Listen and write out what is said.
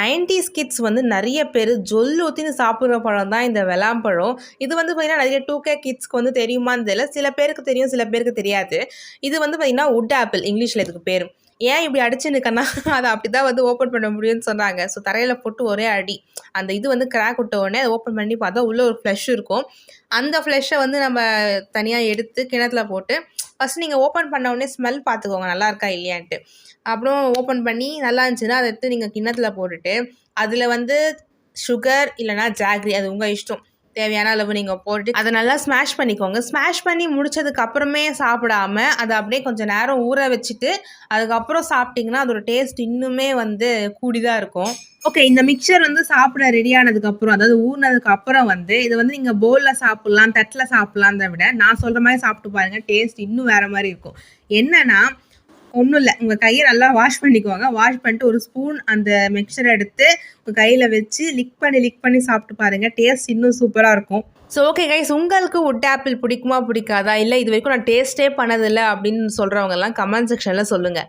Nineties kids வந்து நிறைய பேர் ஜொல்லு ஊற்றின்னு சாப்பிட்ற பழம் தான் இந்த வெளாம்பழம் இது வந்து பார்த்திங்கன்னா நிறைய டூ கே கிட்ஸ்க்கு வந்து தெரியுமான்னு தெரியல. சில பேருக்கு தெரியும் சில பேருக்கு தெரியாது. இது வந்து பார்த்திங்கன்னா உட் ஆப்பிள் இங்கிலீஷில் இதுக்கு பேர். ஏன் இப்படி அடிச்சு நிற்கனா அதை அப்படி தான் வந்து ஓப்பன் பண்ண முடியும்னு சொன்னாங்க. ஸோ தரையில் போட்டு ஒரே அடி. அந்த இது வந்து கிராக் விட்ட உடனே அதை ஓப்பன் பண்ணி பார்த்தா உள்ளே ஒரு ஃப்ளஷ் இருக்கும். அந்த ஃப்ளஷை வந்து நம்ம தனியாக எடுத்து கிணத்துல போட்டு ஃபஸ்ட் நீங்கள் ஓப்பன் பண்ண உடனே ஸ்மெல் பார்த்துக்கோங்க. நல்லா இருக்கா இல்லையான்ட்டு. அப்புறம் ஓப்பன் பண்ணி நல்லா இருந்துச்சுன்னா அதை எடுத்து நீங்கள் கிண்ணத்தில் போட்டுட்டு அதில் வந்து சுகர் இல்லைனா ஜாக்ரி அது உங்கள் இஷ்டம். தேவையான அளவு நீங்கள் போட்டு அதை நல்லா ஸ்மாஷ் பண்ணிக்கோங்க. ஸ்மாஷ் பண்ணி முடிச்சதுக்கு அப்புறமே சாப்பிடாம அதை அப்படியே கொஞ்சம் நேரம் ஊற வச்சுட்டு அதுக்கப்புறம் சாப்பிட்டிங்கன்னா அதோட டேஸ்ட் இன்னுமே வந்து கூடிதான் இருக்கும். ஓகே இந்த மிக்சர் வந்து சாப்பிட ரெடி ஆனதுக்கப்புறம் அதாவது ஊறினதுக்கு அப்புறம் வந்து இது வந்து நீங்கள் பவுலில் சாப்பிட்லாம் தட்டில் சாப்பிட்லான்றத விட நான் சொல்கிற மாதிரி சாப்பிட்டு பாருங்கள் டேஸ்ட் இன்னும் வேறு மாதிரி இருக்கும். என்னன்னா ஒன்றும் இல்லை. உங்கள் கையை நல்லா வாஷ் பண்ணிக்கோங்க. வாஷ் பண்ணிட்டு ஒரு ஸ்பூன் அந்த மிக்சர் எடுத்து உங்கள் கையில் வச்சு லிக் பண்ணி லிக் பண்ணி சாப்பிட்டு பாருங்கள் டேஸ்ட் இன்னும் சூப்பராக இருக்கும். ஸோ ஓகே கைஸ் உங்களுக்கு உட் ஆப்பிள் பிடிக்குமா பிடிக்காதா? இல்லை இது வரைக்கும் நான் டேஸ்ட்டே பண்ணதில்லை அப்படின்னு சொல்கிறவங்கெல்லாம் கமெண்ட் செக்ஷனில் சொல்லுங்கள்